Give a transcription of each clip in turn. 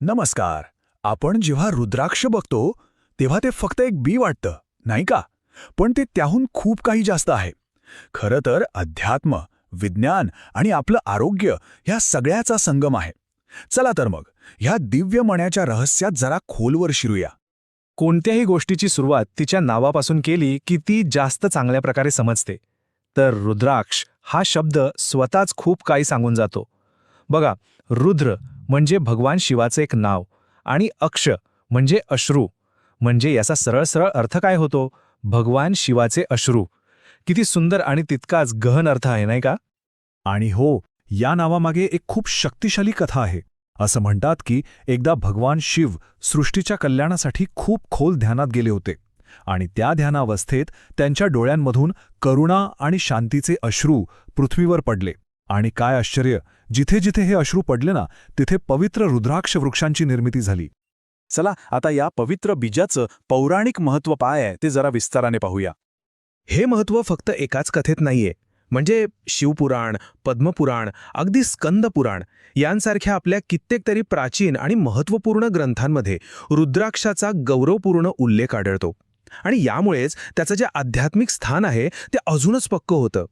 नमस्कार. आपण जेव्हा रुद्राक्ष बघतो तेव्हा ते फक्त एक बी वाटतं नाही का? पण ते त्याहून खूप काही जास्त आहे. खरं तर अध्यात्म विज्ञान आणि आपलं आरोग्य ह्या सगळ्याचा संगम आहे. चला तर मग ह्या दिव्य मण्याच्या रहस्यात जरा खोलवर शिरूया. कोणत्याही गोष्टीची सुरुवात तिच्या नावापासून केली की ती जास्त चांगल्या प्रकारे समजते. तर रुद्राक्ष हा शब्द स्वतःच खूप काही सांगून जातो. बघा रुद्र म्हणजे भगवान शिवाचं एक नाव आणि अक्ष म्हणजे अश्रू. म्हणजे याचा सरळ सरळ अर्थ काय होतो? भगवान शिवाचे अश्रू. किती सुंदर आणि तितकाच गहन अर्थ आहे नाही का? आणि हो या नावामागे एक खूप शक्तिशाली कथा आहे. असं म्हणतात की एकदा भगवान शिव सृष्टीच्या कल्याणासाठी खूप खोल ध्यानात गेले होते आणि त्या ध्यानावस्थेत त्यांच्या डोळ्यांमधून करुणा आणि शांतीचे अश्रू पृथ्वीवर पडले. आणि काय आश्चर्य जिथे जिथे हे अश्रू पडले ना तिथे पवित्र रुद्राक्ष वृक्षांची निर्मिती झाली. चला आता या पवित्र बीजाचं पौराणिक महत्त्व काय आहे ते जरा विस्ताराने पाहूया. हे महत्त्व फक्त एकाच कथेत नाहीये. म्हणजे शिवपुराण पद्मपुराण अगदी स्कंदपुराण यांसारख्या आपल्या कित्येक तरी प्राचीन आणि महत्त्वपूर्ण ग्रंथांमध्ये रुद्राक्षाचा गौरवपूर्ण उल्लेख आढळतो. आणि यामुळेच त्याचं जे आध्यात्मिक स्थान आहे ते अजूनच पक्क होतं.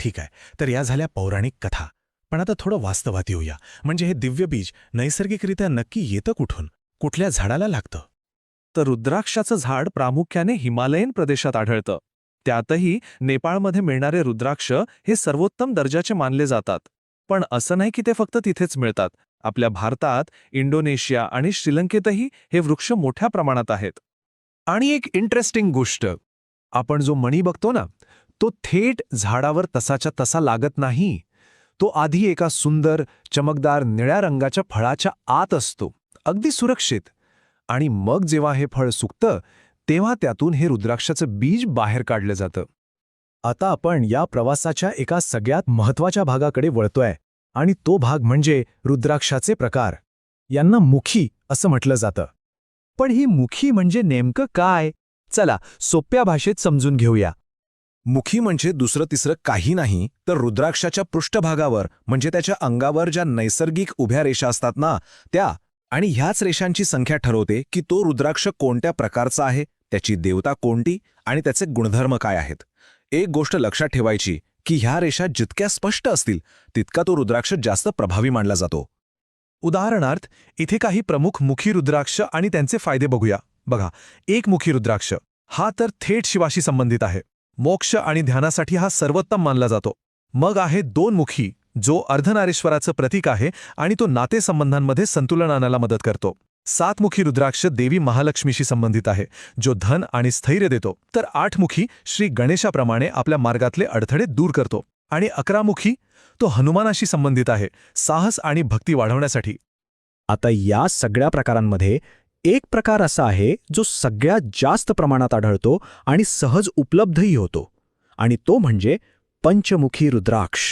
ठीक आहे तर या झाल्या पौराणिक कथा. पण आता थोडं वास्तवात येऊया. म्हणजे हे दिव्य बीज नैसर्गिकरित्या नक्की येतं कुठून? कुठल्या झाडाला लागतं? तर रुद्राक्षाचं झाड प्रामुख्याने हिमालयन प्रदेशात आढळतं. त्यातही नेपाळमध्ये मिळणारे रुद्राक्ष हे सर्वोत्तम दर्जाचे मानले जातात. पण असं नाही की ते फक्त तिथेच मिळतात. आपल्या भारतात इंडोनेशिया आणि श्रीलंकेतही हे वृक्ष मोठ्या प्रमाणात आहेत. आणि एक इंटरेस्टिंग गोष्ट. आपण जो मणी बघतो ना तो थेट झाडावर तसाच्या तसा लागत नाही. तो आधी एका सुंदर चमकदार निळ्या रंगाच्या फळाच्या आत असतो अगदी सुरक्षित. आणि मग जेव्हा हे फळ सुकतं तेव्हा त्यातून हे रुद्राक्षाचं बीज बाहेर काढलं जातं. आता आपण या प्रवासाच्या एका सगळ्यात महत्त्वाच्या भागाकडे वळतोय आणि तो भाग म्हणजे रुद्राक्षाचे प्रकार. यांना मुखी असं म्हटलं जातं. पण ही मुखी म्हणजे नेमकं काय? चला सोप्या भाषेत समजून घेऊया. मुखी म्हणजे दुसरं तिसरं काही नाही तर रुद्राक्षाच्या पृष्ठभागावर म्हणजे त्याच्या अंगावर ज्या नैसर्गिक उभ्या रेषा असतात ना त्या आणि ह्याच रेषांची संख्या ठरवते की तो रुद्राक्ष कोणत्या प्रकारचा आहे त्याची देवता कोणती आणि त्याचे गुणधर्म काय आहेत. एक गोष्ट लक्षात ठेवायची की ह्या रेषा जितक्या स्पष्ट असतील तितका तो रुद्राक्ष जास्त प्रभावी मानला जातो. उदाहरणार्थ इथे काही प्रमुख मुखी रुद्राक्ष आणि त्यांचे फायदे बघूया. बघा एक मुखी रुद्राक्ष हा तर थेट शिवाशी संबंधित आहे. मोक्ष आणि ध्यानासाठी हा सर्वोत्तम मानला जातो. मग आहे दोन मुखी जो अर्धनारेश्वराचं प्रतीक आहे आणि तो नातेसंबंधांमध्ये संतुलन आणायला मदत करतो. सातमुखी रुद्राक्ष देवी महालक्ष्मीशी संबंधित आहे जो धन आणि स्थैर्य देतो. तर आठमुखी श्री गणेशाप्रमाणे आपल्या मार्गातले अडथळे दूर करतो. आणि अकरामुखी तो हनुमानाशी संबंधित आहे साहस आणि भक्ती वाढवण्यासाठी. आता या सगळ्या प्रकारांमध्ये एक प्रकार असा आहे जो सगळ्यात जास्त प्रमाणात आढळतो आणि सहज उपलब्धही होतो आणि तो म्हणजे पंचमुखी रुद्राक्ष.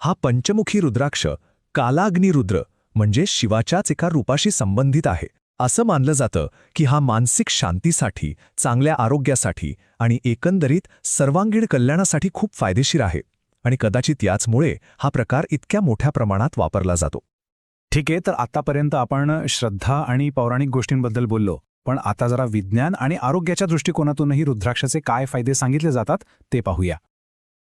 हा पंचमुखी रुद्राक्ष कालाग्निरुद्र म्हणजे शिवाच्याच एका रूपाशी संबंधित आहे. असं मानलं जातं की हा मानसिक शांतीसाठी चांगल्या आरोग्यासाठी आणि एकंदरीत सर्वांगीण कल्याणासाठी खूप फायदेशीर आहे आणि कदाचित याचमुळे हा प्रकार इतक्या मोठ्या प्रमाणात वापरला जातो. ठीक आहे तर आतापर्यंत आपण श्रद्धा आणि पौराणिक गोष्टींबद्दल बोललो. पण आता जरा विज्ञान आणि आरोग्याच्या दृष्टिकोनातूनही रुद्राक्षाचे काय फायदे सांगितले जातात ते पाहूया.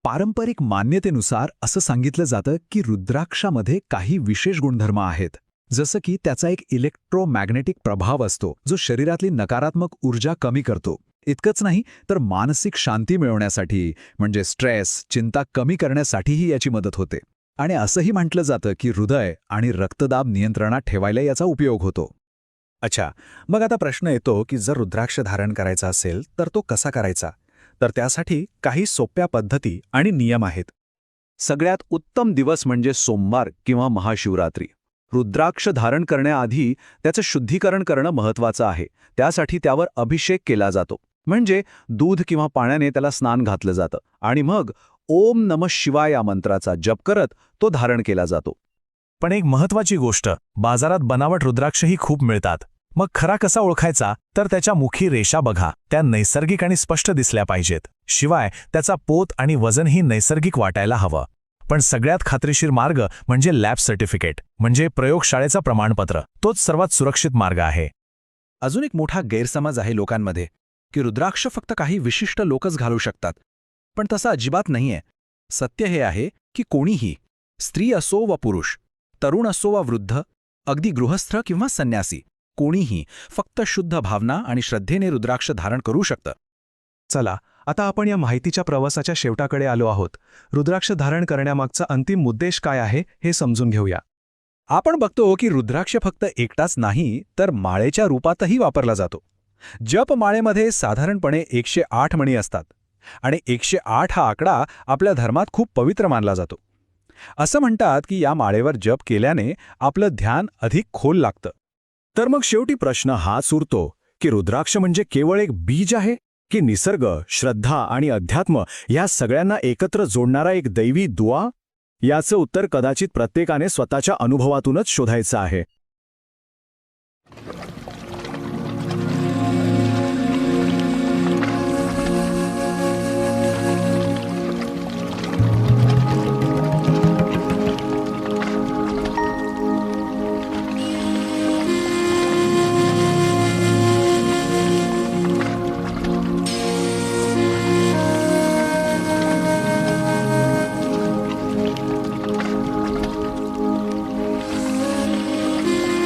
पारंपरिक मान्यतेनुसार असं सांगितलं जातं की रुद्राक्षामध्ये काही विशेष गुणधर्म आहेत. जसं की त्याचा एक इलेक्ट्रोमॅग्नेटिक प्रभाव असतो जो शरीरातली नकारात्मक ऊर्जा कमी करतो. इतकंच नाही तर मानसिक शांती मिळवण्यासाठी म्हणजे स्ट्रेस चिंता कमी करण्यासाठीही याची मदत होते. आणि असंही म्हटलं जातं की हृदय आणि रक्तदाब नियंत्रणात ठेवायला याचा उपयोग होतो. अच्छा मग आता प्रश्न येतो की जर रुद्राक्ष धारण करायचा असेल तर तो कसा करायचा? तर त्यासाठी काही सोप्या पद्धती आणि नियम आहेत. सगळ्यात उत्तम दिवस म्हणजे सोमवार किंवा महाशिवरात्री. रुद्राक्ष धारण करण्याआधी त्याचं शुद्धीकरण करणं महत्वाचं आहे. त्यासाठी त्यावर अभिषेक केला जातो. म्हणजे दूध किंवा पाण्याने त्याला स्नान घातलं जातं. आणि मग ओम नम शिवाय या मंत्राचा जप करत तो धारण केला जातो. पण एक महत्वाची गोष्ट बाजारात बनावट रुद्राक्षही खूप मिळतात. मग खरा कसा ओळखायचा? तर त्याच्या मुखी रेषा बघा त्या नैसर्गिक आणि स्पष्ट दिसल्या पाहिजेत. शिवाय त्याचा पोत आणि वजनही नैसर्गिक वाटायला हवं. पण सगळ्यात खात्रीशीर मार्ग म्हणजे लॅब सर्टिफिकेट म्हणजे प्रयोगशाळेचं प्रमाणपत्र. तोच सर्वात सुरक्षित मार्ग आहे. अजून एक मोठा गैरसमज आहे लोकांमध्ये की रुद्राक्ष फक्त काही विशिष्ट लोकच घालू शकतात. पण तसं अजिबात नाहीये. सत्य हे आहे की कोणीही स्त्री असो वा पुरुष तरुण असो वा वृद्ध अगदी गृहस्थ किंवा संन्यासी कोणीही फक्त शुद्ध भावना आणि श्रद्धेने रुद्राक्ष धारण करू शकतं. चला आता आपण या माहितीच्या प्रवासाच्या शेवटाकडे आलो आहोत. रुद्राक्ष धारण करण्यामागचा अंतिम मुद्देश काय आहे हे समजून घेऊया. आपण बघतो की रुद्राक्ष फक्त एकटाच नाही तर माळेच्या रूपातही वापरला जातो. जप माळेमध्ये साधारणपणे एकशे आठ मणी असतात. आणि एकशे आठ हा आकडा आपल्या धर्मात खूप पवित्र मानला जातो. असं म्हणतात की या माळेवर जप केल्याने आपलं ध्यान अधिक खोल लागतं. तर मग शेवटी प्रश्न हाच उरतो की रुद्राक्ष म्हणजे केवळ एक बीज आहे की निसर्ग श्रद्धा आणि अध्यात्म या सगळ्यांना एकत्र जोडणारा एक दैवी दुआ याचं उत्तर कदाचित प्रत्येकाने स्वतःच्या अनुभवातूनच शोधायचं आहे.